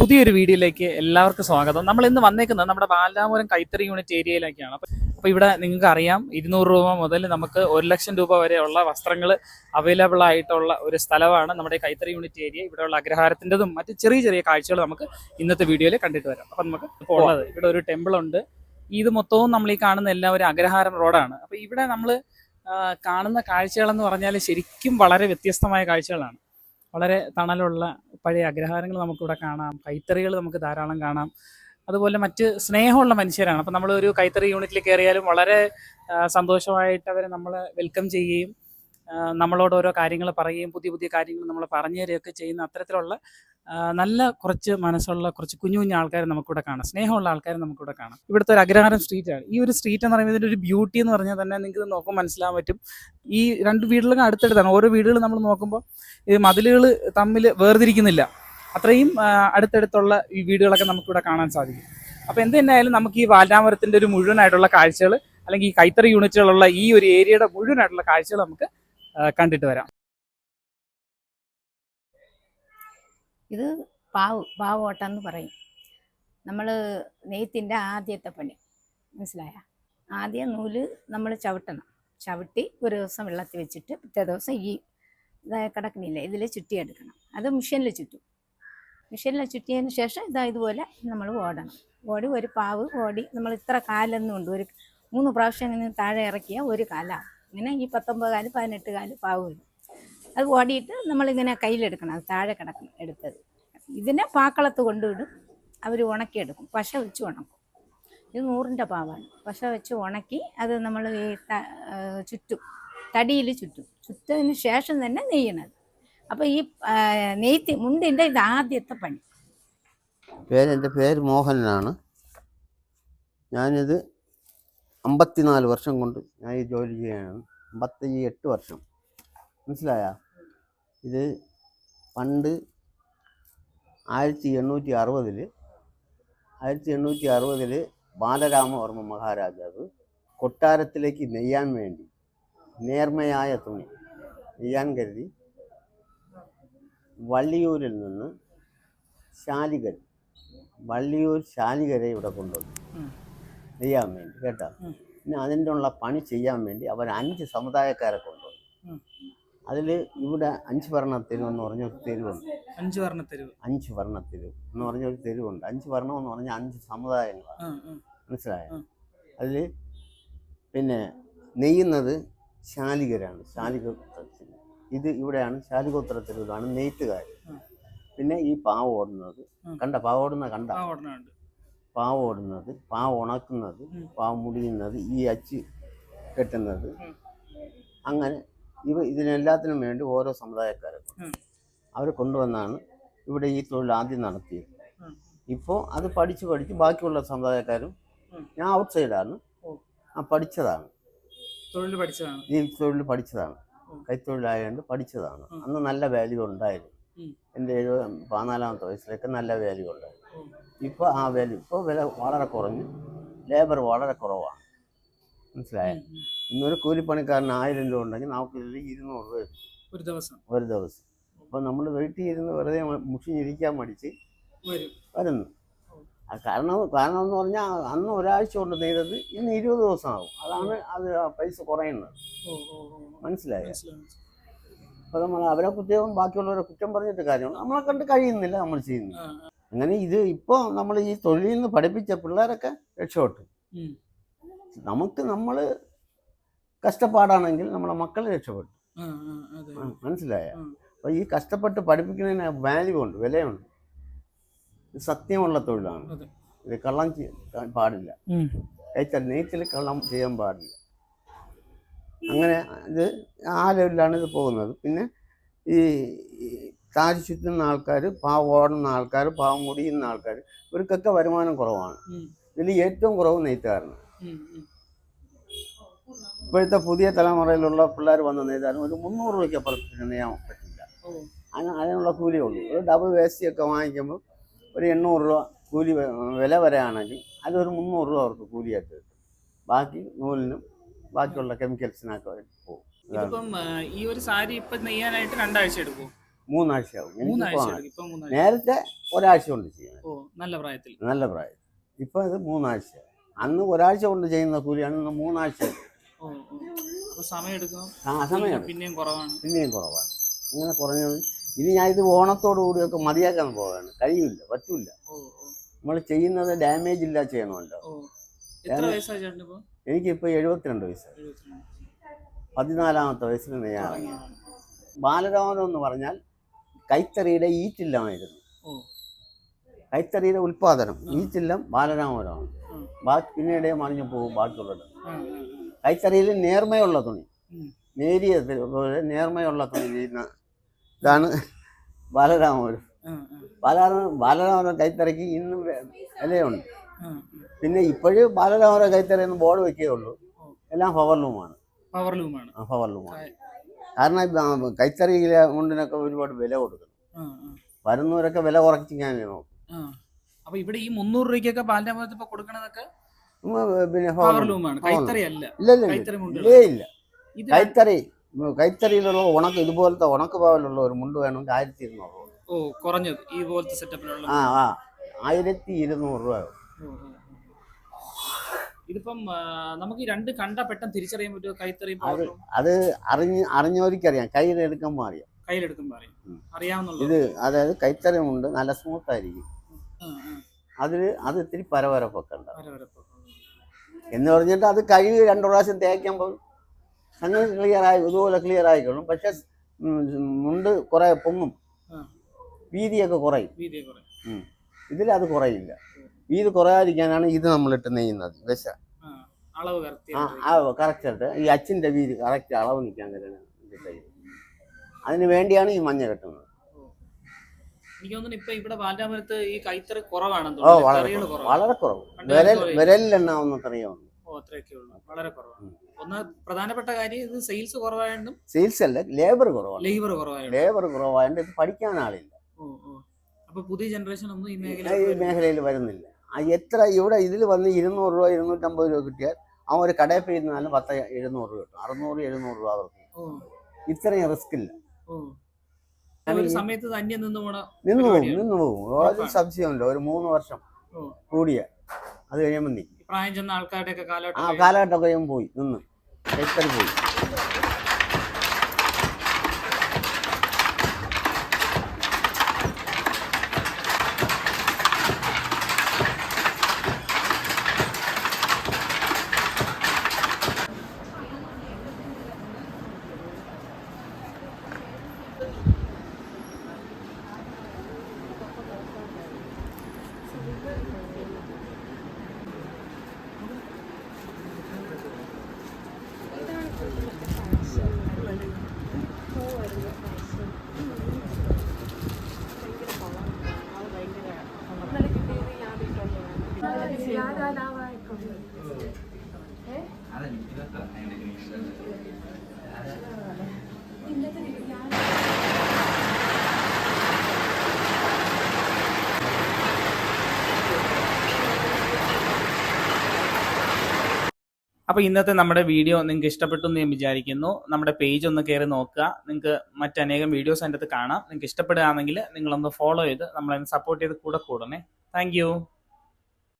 പുതിയൊരു വീഡിയോയിലേക്ക് എല്ലാവർക്കും സ്വാഗതം. നമ്മൾ ഇന്ന് വന്നേക്കുന്നത് നമ്മുടെ ബാലാപുരം കൈത്തറി യൂണിറ്റ് ഏരിയയിലേക്കാണ്. അപ്പൊ അപ്പൊ ഇവിടെ നിങ്ങൾക്ക് അറിയാം ഇരുന്നൂറ് രൂപ മുതൽ നമുക്ക് ഒരു ലക്ഷം രൂപ വരെയുള്ള വസ്ത്രങ്ങൾ അവൈലബിൾ ആയിട്ടുള്ള ഒരു സ്ഥലമാണ് നമ്മുടെ കൈത്തറി യൂണിറ്റ് ഏരിയ. ഇവിടെയുള്ള അഗ്രഹാരത്തിന്റെതും മറ്റ് ചെറിയ ചെറിയ കാഴ്ചകൾ നമുക്ക് ഇന്നത്തെ വീഡിയോയിൽ കണ്ടിട്ട് വരാം. അപ്പൊ നമുക്ക് ഇപ്പോൾ ഉള്ളത് ഇവിടെ ഒരു ടെമ്പിൾ ഉണ്ട്. ഇത് മൊത്തവും നമ്മൾ ഈ കാണുന്ന എല്ലാം ഒരു അഗ്രഹാരം റോഡാണ് അപ്പൊ ഇവിടെ നമ്മൾ കാണുന്ന കാഴ്ചകളെന്ന് പറഞ്ഞാൽ ശരിക്കും വളരെ വ്യത്യസ്തമായ കാഴ്ചകളാണ്. വളരെ തണലുള്ള പഴയ അഗ്രഹാരങ്ങൾ നമുക്കിവിടെ കാണാം. കൈത്തറികൾ നമുക്ക് ധാരാളം കാണാം. അതുപോലെ മറ്റ് സ്നേഹമുള്ള മനുഷ്യരാണ്. അപ്പം നമ്മൾ ഒരു കൈത്തറി യൂണിറ്റിൽ കയറിയാലും വളരെ സന്തോഷമായിട്ട് അവരെ നമ്മൾ വെൽക്കം ചെയ്യുകയും നമ്മളോട് ഓരോ കാര്യങ്ങൾ പറയുകയും പുതിയ പുതിയ കാര്യങ്ങൾ നമ്മൾ പറഞ്ഞു തരികയൊക്കെ ചെയ്യുന്ന അത്തരത്തിലുള്ള നല്ല കുറച്ച് മനസ്സുള്ള കുറച്ച് കുഞ്ഞു കുഞ്ഞു ആൾക്കാരെ നമുക്കിവിടെ കാണാം. സ്നേഹമുള്ള ആൾക്കാരെ നമുക്കിവിടെ കാണാം. ഇവിടുത്തെ ഒരു അഗ്രഹാരം സ്ട്രീറ്റാണ് ഈ ഒരു സ്ട്രീറ്റ് എന്ന് പറയുന്നത് ഒരു ബ്യൂട്ടി എന്ന് പറഞ്ഞാൽ തന്നെ നിങ്ങൾക്ക് നോക്കുമ്പോൾ മനസ്സിലാൻ പറ്റും. ഈ രണ്ട് വീടുകളും അടുത്തടുത്താണ്. ഓരോ വീടുകൾ നമ്മൾ നോക്കുമ്പോൾ ഈ മതിലുകൾ തമ്മിൽ വേർതിരിക്കുന്നില്ല. അത്രയും അടുത്തടുത്തുള്ള ഈ വീടുകളൊക്കെ നമുക്കിവിടെ കാണാൻ സാധിക്കും. അപ്പോൾ എന്ത് തന്നെയായാലും നമുക്ക് ഈ വാൽരാമരത്തിന്റെ ഒരു മുഴുവനായിട്ടുള്ള കാഴ്ചകൾ അല്ലെങ്കിൽ ഈ കൈത്തറി യൂണിറ്റുകളുള്ള ഈ ഒരു ഏരിയയുടെ മുഴുവനായിട്ടുള്ള കാഴ്ചകൾ നമുക്ക് കണ്ടിട്ട് വരാം. ഇത് പാവ് പാവോട്ടം എന്ന് പറയും. നമ്മൾ നെയ്ത്തിന്റെ ആദ്യത്തെ പണി. മനസ്സിലായ? ആദ്യം നൂൽ നമ്മൾ ചവിട്ടണം. ചവിട്ടി ഒരു ദിവസം വെള്ളത്തിൽ വെച്ചിട്ട് പിറ്റേ ദിവസം ഈ കിടക്കണില്ലേ ഇതിൽ ചുറ്റിയെടുക്കണം. അത് മെഷീനിൽ ചുറ്റും. മെഷീനിൽ ചുറ്റിയതിന് ശേഷം ഇതാ ഇതുപോലെ നമ്മൾ ഓടണം. ഓടി ഒരു പാവ് ഓടി നമ്മൾ ഇത്ര കാലെന്നുണ്ട് ഒരു മൂന്ന് പ്രാവശ്യം ഇങ്ങനെ താഴെ ഇറക്കിയാൽ ഒരു കാലാണ് ഇങ്ങനെ ഈ പത്തൊമ്പത് കാൽ പതിനെട്ട് കാൽ പാവ് വരും. അത് ഓടിയിട്ട് നമ്മളിങ്ങനെ കയ്യിലെടുക്കണം അത് താഴെ കിടക്കണം എടുത്തത്. ഇതിനെ പാക്കളത്ത് കൊണ്ടുവിടും. അവർ ഉണക്കിയെടുക്കും. പശ വെച്ച് ഉണക്കും. ഇത് നൂറിന്റെ പാവാണ്. പശ വെച്ച് ഉണക്കി അത് നമ്മൾ ഈ ചുറ്റും തടിയിൽ ചുറ്റും. ചുറ്റതിന് ശേഷം തന്നെ നെയ്യണത്. അപ്പോൾ ഈ നെയ്ത്തി മുണ്ടിന്റെ ഇത് ആദ്യത്തെ പണി. പേര് എന്റെ പേര് മോഹനനാണ് ഞാനിത് അമ്പത്തിനാല് വർഷം കൊണ്ട് ഞാൻ ഈ ജോലി ചെയ്യാണ് അമ്പത്തി എട്ട് വർഷം. മനസ്സിലായ? ഇത് പണ്ട് ആയിരത്തി എണ്ണൂറ്റി അറുപതിൽ ആയിരത്തി എണ്ണൂറ്റി അറുപതിൽ ബാലരാമവർമ്മ മഹാരാജാവ് കൊട്ടാരത്തിലേക്ക് നെയ്യാൻ വേണ്ടി നേർമയായ തുണി നെയ്യാൻ കരുതി വള്ളിയൂരിൽ നിന്ന് ശാലികർ വള്ളിയൂർ ശാലികരെ ഇവിടെ കൊണ്ടുവന്നു. നെയ്യാൻ വേണ്ടി കേട്ടോ? പിന്നെ അതിന്റെ ഉള്ള പണി ചെയ്യാൻ വേണ്ടി അവർ അഞ്ച് സമുദായക്കാരെ കൊണ്ടുവന്നു. അതിൽ ഇവിടെ അഞ്ച് വർണ തെരുവ് എന്ന് പറഞ്ഞ ഒരു തെരുവുണ്ട്. അഞ്ച് വർണ തെരുവ്. അഞ്ച് വർണ തെരുവ് എന്ന് പറഞ്ഞ ഒരു തെരുവുണ്ട്. അഞ്ച് വർണം എന്ന് പറഞ്ഞാൽ അഞ്ച് സമുദായങ്ങളാണ് മനസ്സിലായ. അതിൽ പിന്നെ നെയ്യുന്നത് ശാലികരാണ്. ശാലികോത്രത്തിൽ ഇത് ഇവിടെയാണ് ശാലികോത്ര തെരുവിലാണ് നെയ്ത്തുകാർ. പിന്നെ ഈ പാവ ഓടുന്നത്. കണ്ട പാവ ഓടുന്ന കണ്ട? പാവ ഓടുന്നത് പാവ ഉണക്കുന്നത്. പാവ മുടിയുന്നത് ഈ അച്ച് കെട്ടുന്നത്. അങ്ങനെ ഇവ ഇതിനെല്ലാത്തിനും വേണ്ടി ഓരോ സമുദായക്കാരെ അവർ കൊണ്ടുവന്നാണ് ഇവിടെ ഈ തൊഴിൽ ആദ്യം നടത്തിയത്. ഇപ്പോൾ അത് പഠിച്ച് പഠിച്ച് ബാക്കിയുള്ള സമുദായക്കാരും ഞാൻ ഔട്ട് സൈഡാണ് ആ പഠിച്ചതാണ്. തൊഴിൽ പഠിച്ചതാണ്. ഈ തൊഴിൽ പഠിച്ചതാണ്. കൈത്തൊഴിലായതുകൊണ്ട് പഠിച്ചതാണ്. അന്ന് നല്ല വാല്യൂ ഉണ്ടായിരുന്നു. എന്റെ എഴുപത് പതിനാലാമത്തെ വയസ്സിലൊക്കെ നല്ല വാല്യൂ ഉണ്ടായിരുന്നു. ഇപ്പോൾ ആ വാല്യൂ ഇപ്പോൾ വില വളരെ കുറഞ്ഞു ലേബർ വളരെ കുറവാണ്. മനസ്സിലായോ. ഇന്നൊരു കൂലിപ്പണിക്കാരന് ആയിരം രൂപ ഉണ്ടെങ്കിൽ നമുക്ക് ഇരുന്നൂറ് രൂപ ഒരു ദിവസം. ഒരു ദിവസം. അപ്പോൾ നമ്മൾ വെയിറ്റ് ഇരുന്ന് വെറുതെ മുഷിഞ്ഞിരിക്കാൻ മടിച്ച് വരും. വരുന്നു. കാരണം കാരണം എന്ന് പറഞ്ഞാൽ അന്ന് ഒരാഴ്ച കൊണ്ട് നെയ്തത് ഇന്ന് ഇരുപത് ദിവസമാകും അതാണ് അത് പൈസ കുറയുന്നത്. മനസ്സിലായോ? അപ്പോൾ നമ്മൾ അവരെ കുറ്റവും ബാക്കിയുള്ളവരെ കുറ്റം പറഞ്ഞിട്ട് കാര്യമാണ് നമ്മളെ കണ്ട് കഴിയുന്നില്ല നമ്മൾ ചെയ്യുന്നത്. അങ്ങനെ ഇത് ഇപ്പോൾ നമ്മൾ ഈ തൊഴിലിൽ നിന്ന് പഠിപ്പിച്ച പിള്ളേരൊക്കെ രക്ഷപ്പെട്ടു. നമുക്ക് നമ്മൾ കഷ്ടപ്പാടാണെങ്കിൽ നമ്മളെ മക്കൾ രക്ഷപ്പെട്ടു മനസ്സിലായ. അപ്പോൾ ഈ കഷ്ടപ്പെട്ട് പഠിപ്പിക്കുന്നതിന് വാല്യൂ ഉണ്ട് വിലയുണ്ട് ഇത് സത്യമുള്ള തൊഴിലാണ്. ഇത് കള്ളം പാടില്ല ഉം. ഏച്ചാൽ നെയ്ത്തിൽ കള്ളം ചെയ്യാൻ പാടില്ല അങ്ങനെ ഇത് ആ ലെവലിലാണ് ഇത് പോകുന്നത് പിന്നെ ഈ താരി ചുറ്റുന്ന ആൾക്കാർ പാവം ഓടുന്ന ആൾക്കാർ പാവം മുടിയുന്ന ആൾക്കാർ ഇവർക്കൊക്കെ വരുമാനം കുറവാണ്. ഇതിൽ ഏറ്റവും കുറവ് നെയ്ത്തുകാരന് ഉം, ഉം. ഇപ്പോഴത്തെ പുതിയ തലമുറയിലുള്ള പിള്ളേർ വന്ന് നെയ്താലും ഒരു മുന്നൂറ് രൂപയ്ക്ക് അപ്പുറത്ത് നെയ്യാൻ പറ്റില്ല. അതിന് അതിനുള്ള കൂലിയേ ഉള്ളൂ. ഒരു ഡബിൾ വേസ്റ്റിയൊക്കെ വാങ്ങിക്കുമ്പോൾ ഒരു എണ്ണൂറ് രൂപ കൂലി വില വരെയാണെങ്കിൽ അതൊരു മുന്നൂറ് രൂപ അവർക്ക് കൂലിയായിട്ട് കിട്ടും. ബാക്കി നൂലിനും ബാക്കിയുള്ള കെമിക്കൽസിനൊക്കെ പോകും. ഈ ഒരു സാരി ഇപ്പൊ നെയ്യാനായിട്ട് രണ്ടാഴ്ച എടുക്കും. മൂന്നാഴ്ചയാവും നേരത്തെ ഒരാഴ്ച കൊണ്ട് ചെയ്യാം. നല്ല പ്രായത്തിൽ. നല്ല പ്രായത്തിൽ. ഇപ്പം ഇത് മൂന്നാഴ്ച അന്ന് ഒരാഴ്ച കൊണ്ട് ചെയ്യുന്ന കൂലിയാണ് ഇന്ന് മൂന്നാഴ്ച. സമയം പിന്നെയും കുറവാണ്. പിന്നെയും കുറവാണ്. അങ്ങനെ കുറഞ്ഞു ഇനി ഞാൻ ഇത് ഓണത്തോടു കൂടിയൊക്കെ മതിയാക്കാൻ പോവാണ്. കഴിയില്ല പറ്റൂല നമ്മൾ ചെയ്യുന്നത് ഡാമേജ് ഇല്ല ചെയ്യണമല്ലോ. എനിക്കിപ്പോൾ എഴുപത്തിരണ്ട് വയസ്സ്. പതിനാലാമത്തെ വയസ്സിൽ ഞാൻ ഇറങ്ങി ബാലരാമനം എന്ന് പറഞ്ഞാൽ കൈത്തറിയുടെ ഈറ്റില്ലമായിരുന്നു. കൈത്തറിയുടെ ഉൽപാദനം ഈറ്റില്ലം ബാലരാമപുരമാണ് ഉം. ബാക്കി പിന്നീട് മറിഞ്ഞു പോകും ബാക്കിയുള്ളത്. കൈത്തറിയിൽ നേർമയുള്ള തുണി. നേരിയ നേർമയുള്ള തുണി ചെയ്യുന്ന ഇതാണ് ബാലരാമപുരം. ബാലരാമ ബാലരാമപുരം കൈത്തറിക്ക് ഇന്നും വിലയുണ്ട്. പിന്നെ ഇപ്പോഴും ബാലരാമപുരം കൈത്തറി എന്ന് ബോർഡ് വെക്കേ ഉള്ളൂ. എല്ലാം പവർ ലൂമാണ് പവർ ലൂമാണ് ആ, പവർ ലൂമാണ് കാരണം കൈത്തറി കൊണ്ടിനൊക്കെ മുണ്ടിനൊക്കെ ഒരുപാട് വില കൊടുക്കുന്നു വരുന്നവരൊക്കെ വില കുറച്ചിക്കാൻ നോക്കും. ആ. അപ്പൊ ഇവിടെ ഈ മുന്നൂറ് രൂപയ്ക്കൊക്കെ പാലിന്റെ ഇപ്പൊ കൊടുക്കണതൊക്കെ പിന്നെ ഇല്ല. കൈത്തറി കൈത്തറിയിലുള്ള ഉണക്ക് ഇതുപോലത്തെ ഉണക്ക് പാവലുള്ള ഒരു മുണ്ട് വേണമെങ്കിൽ ആയിരത്തി ഇരുന്നൂറ് രൂപ. ഓ കുറഞ്ഞത്. ഈ പോലത്തെ സെറ്റപ്പിലുള്ള ആ ആ. ആയിരത്തി ഇരുന്നൂറ് രൂപ. ഓ, ഓ, ഓ. ഇതിപ്പം നമുക്ക് ഈ രണ്ട് കണ്ട പെട്ടെന്ന് തിരിച്ചറിയാൻ പറ്റുമോ? കൈത്തറി അത് അത് അറിഞ്ഞ് അറിഞ്ഞവർക്കറിയാം. കയ്യിലെടുക്കുമ്പോൾ അറിയാം. അറിയാവുന്നുള്ളൂ. ഇത് അതായത് കൈത്തറി മുണ്ട് നല്ല സ്മൂത്ത് ആയിരിക്കും. അതിൽ. അതിൽ അത് ഇത്തിരി പരവരപ്പൊക്കെ ഉണ്ടാവും. എന്ന് പറഞ്ഞിട്ട് അത് കഴുകി രണ്ടു പ്രാവശ്യം തേക്കുമ്പോൾ കണ്ണ് ക്ലിയർ ആയി ഇതുപോലെ ക്ലിയർ ആയിക്കോളും പക്ഷെ മുണ്ട് കുറെ പൊങ്ങും. വീതിയൊക്കെ കുറയും. ഇതിൽ അത് ഇതിലത് കുറയില്ല. വീതി കുറയാതിരിക്കാനാണ് ഇത് നമ്മളിട്ട് നെയ്യുന്നത്. വിശ. അളവ് കറക്റ്റ് ആ ആ കറക്റ്റ് ആയിട്ട്. ഈ അച്ഛന്റെ വീതി കറക്റ്റ് അളവ് നിൽക്കാൻ കഴിയുന്നത് അതിന് വേണ്ടിയാണ് ഈ മഞ്ഞ കെട്ടുന്നത്. എനിക്ക് തോന്നുന്നു ഇപ്പൊ ഇവിടെ ഈ കൈത്തറി കുറവാണെന്ന് ഓ വളരെ കുറവ്. കുറവാണ്. വളരെ കുറവ്. പണ്ട് വിരൽ വിരലിലെണ്ണാവുന്ന അറിയാവുന്നു അത്രയൊക്കെ ഉള്ളൂ. വളരെ കുറവാണ്. ഒന്ന് പ്രധാനപ്പെട്ട കാര്യം ഇത് സെയിൽസ് സെയിൽസ് അല്ല ലേബർ കുറവാണ്. ലേബർ കുറവായതും ലേബർ കുറവായതുകൊണ്ട് ഇത് പഠിക്കാൻ ആളില്ല. അപ്പൊ പുതിയ ജനറേഷൻ ഒന്നും ഈ ഈ മേഖലയിൽ വരുന്നില്ല. ആ എത്ര ഇവിടെ ഇതിൽ വന്ന് ഇരുന്നൂറ് രൂപ ഇരുന്നൂറ്റമ്പത് രൂപ കിട്ടിയാൽ അവൻ ഒരു കടയിൽ പോയി ഇരുന്നാലും പത്ത് എഴുന്നൂറ് രൂപ കിട്ടും. അറുന്നൂറ് എഴുന്നൂറ് രൂപ അവർക്ക് ഇത്രയും റിസ്ക് ഇല്ല. സമയത്ത് നിന്ന് പോണ നിന്ന് പോകും. നിന്ന് പോകും ഒരു. സംശയമില്ല ഒരു മൂന്ന് വർഷം. കൂടിയ അത് കഴിയുമ്പോൾ നീ പ്രായം ചെന്ന ആൾക്കാരുടെ ആ കാലഘട്ടമൊക്കെ കഴിയുമ്പോൾ പോയി നിന്ന് എത്ര പോയി അപ്പൊ ഇന്നത്തെ നമ്മുടെ വീഡിയോ നിങ്ങൾക്ക് ഇഷ്ടപ്പെട്ടു എന്ന് ഞാൻ വിചാരിക്കുന്നു. നമ്മുടെ പേജ് ഒന്ന് കയറി നോക്കുക. നിങ്ങൾക്ക് മറ്റനേകം വീഡിയോസ് അതിന്റെ അകത്ത് കാണാം. നിങ്ങൾക്ക് ഇഷ്ടപ്പെടുകയാണെങ്കിൽ നിങ്ങളൊന്ന് ഫോളോ ചെയ്ത് നമ്മളെ സപ്പോർട്ട് ചെയ്ത് കൂടെ കൂടണേ. താങ്ക്